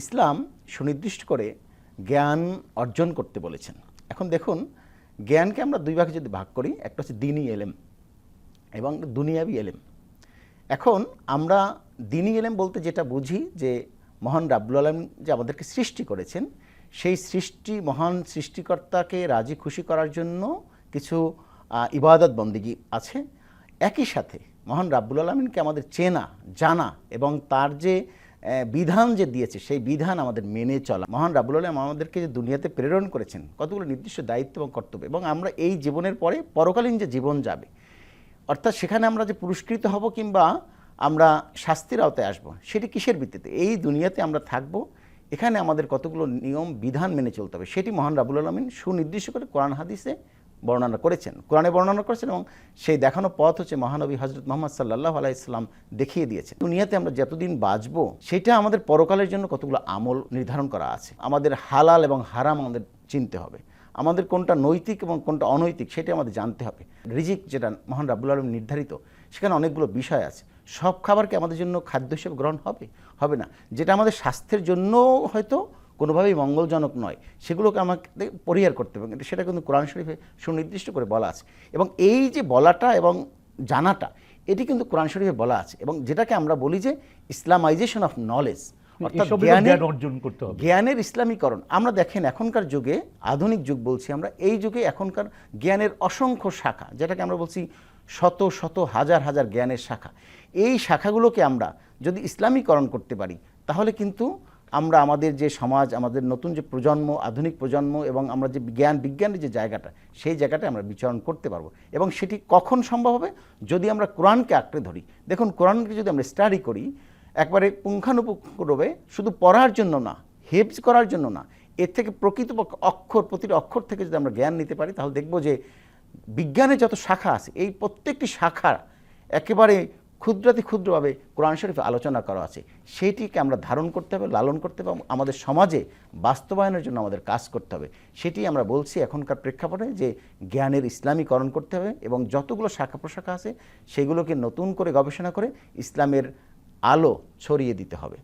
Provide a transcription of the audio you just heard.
ইসলাম সুনির্দিষ্ট করে জ্ঞান অর্জন করতে বলেছেন। এখন দেখুন, জ্ঞানকে আমরা দুই ভাগে যদি ভাগ করি, একটা হচ্ছে দিনই এলেম এবং দুনিয়াবি এলেম। এখন আমরা দিনই এলেম বলতে যেটা বুঝি যে মহান রাব্বুল আলম যে আমাদেরকে সৃষ্টি করেছেন, সেই সৃষ্টি, মহান সৃষ্টিকর্তাকে রাজি খুশি করার জন্য কিছু ইবাদত বন্দিগি আছে। একই সাথে মহান রাব্বুল আলমিনকে আমাদের চেনা, জানা এবং তার যে বিধান যে দিয়েছে, সেই বিধান আমাদের মেনে চলা। মহান রাব্বুল আলম আমাদেরকে যে দুনিয়াতে প্রেরণ করেছেন, কতগুলো নির্দিষ্ট দায়িত্ব এবং কর্তব্য, এবং আমরা এই জীবনের পরে পরকালীন যে জীবন যাবে, অর্থাৎ সেখানে আমরা যে পুরস্কৃত হব কিংবা আমরা শাস্তির আওতায় আসব, সেটি কিসের ভিত্তিতে? এই দুনিয়াতে আমরা থাকব, এখানে আমাদের কতগুলো নিয়ম, বিধান মেনে চলতে হবে, সেটি মহান রাবুল আলমিন সুনির্দিষ্ট করে কোরআন হাদিসে বর্ণনা করেছেন, কোরআনে বর্ণনা করেছেন এবং সেই দেখানো পথ হচ্ছে মহানবী হজরত মোহাম্মদ সাল্লাহ আলাইসলাম দেখিয়ে দিয়েছেন। দুনিয়াতে আমরা যতদিন বাঁচবো, সেটা আমাদের পরকালের জন্য কতগুলো আমল নির্ধারণ করা আছে। আমাদের হালাল এবং হারাম আমাদের চিনতে হবে। আমাদের কোনটা নৈতিক এবং কোনটা অনৈতিক সেটা আমাদের জানতে হবে। রিজিক যেটা মহান রাব্বুল আলম নির্ধারিত, সেখানে অনেকগুলো বিষয় আছে। সব খাবারকে আমাদের জন্য খাদ্য হিসেবে গ্রহণ হবে? হবে না। যেটা আমাদের স্বাস্থ্যের জন্য হয়তো কোনোভাবেই মঙ্গলজনক নয়। সেগুলোকে আমাকে পরিহার করতে হবে। কিন্তু সেটা কিন্তু কোরআন শরীফে সুনির্দিষ্ট করে বলা আছে। এবং এই যে বলাটা এবং জানাটা এটি কিন্তু কোরআন শরীফে বলা আছে। এবং যেটাকে আমরা বলি যে ইসলামাইজেশন অফ নলেজ অর্থাৎ জ্ঞানের অর্জন করতে হবে। জ্ঞানের ইসলামীকরণ। আমরা দেখেন এখনকার যুগে আধুনিক যুগ বলছি আমরা এই যুগে এখনকার জ্ঞানের অসংখ্য শাখা যেটাকে আমরা বলছি শত শত হাজার হাজার জ্ঞানের শাখা। এই শাখাগুলোকে আমরা যদি ইসলামীকরণ করতে পারি তাহলে কিন্তু আমরা আমাদের যে সমাজ, আমাদের নতুন যে প্রজন্ম, আধুনিক প্রজন্ম এবং আমরা যে জ্ঞান বিজ্ঞানের যে জায়গাটা, সেই জায়গাটা আমরা বিচরণ করতে পারব। এবং সেটি কখন সম্ভব হবে? যদি আমরা কোরআনকে আঁকড়ে ধরি। দেখুন, কোরআনকে যদি আমরা স্টাডি করি, একবারে পুঙ্খানুপুঙ্খভাবে শুধু পড়ার জন্য না, হেফজ করার জন্য না, এর থেকে প্রকৃতপক্ষ অক্ষর, প্রতিটি অক্ষর থেকে যদি আমরা জ্ঞান নিতে পারি, তাহলে দেখব যে বিজ্ঞানের যত শাখা আছে, এই প্রত্যেকটি শাখা একেবারে ক্ষুদ্রাতি ক্ষুদ্রভাবে কোরআন শরীফে আলোচনা করা আছে। সেটিকে আমরা ধারণ করতে হবে, লালন করতে হবে আমাদের সমাজে বাস্তবায়নের জন্য আমাদের কাজ করতে হবে। সেটি আমরা বলছি এখনকার প্রেক্ষাপটে যে জ্ঞানের ইসলামীকরণ করতে হবে এবং যতগুলো শাখা প্রশাখা আছে সেগুলোকে নতুন করে গবেষণা করে ইসলামের আলো ছড়িয়ে দিতে হবে।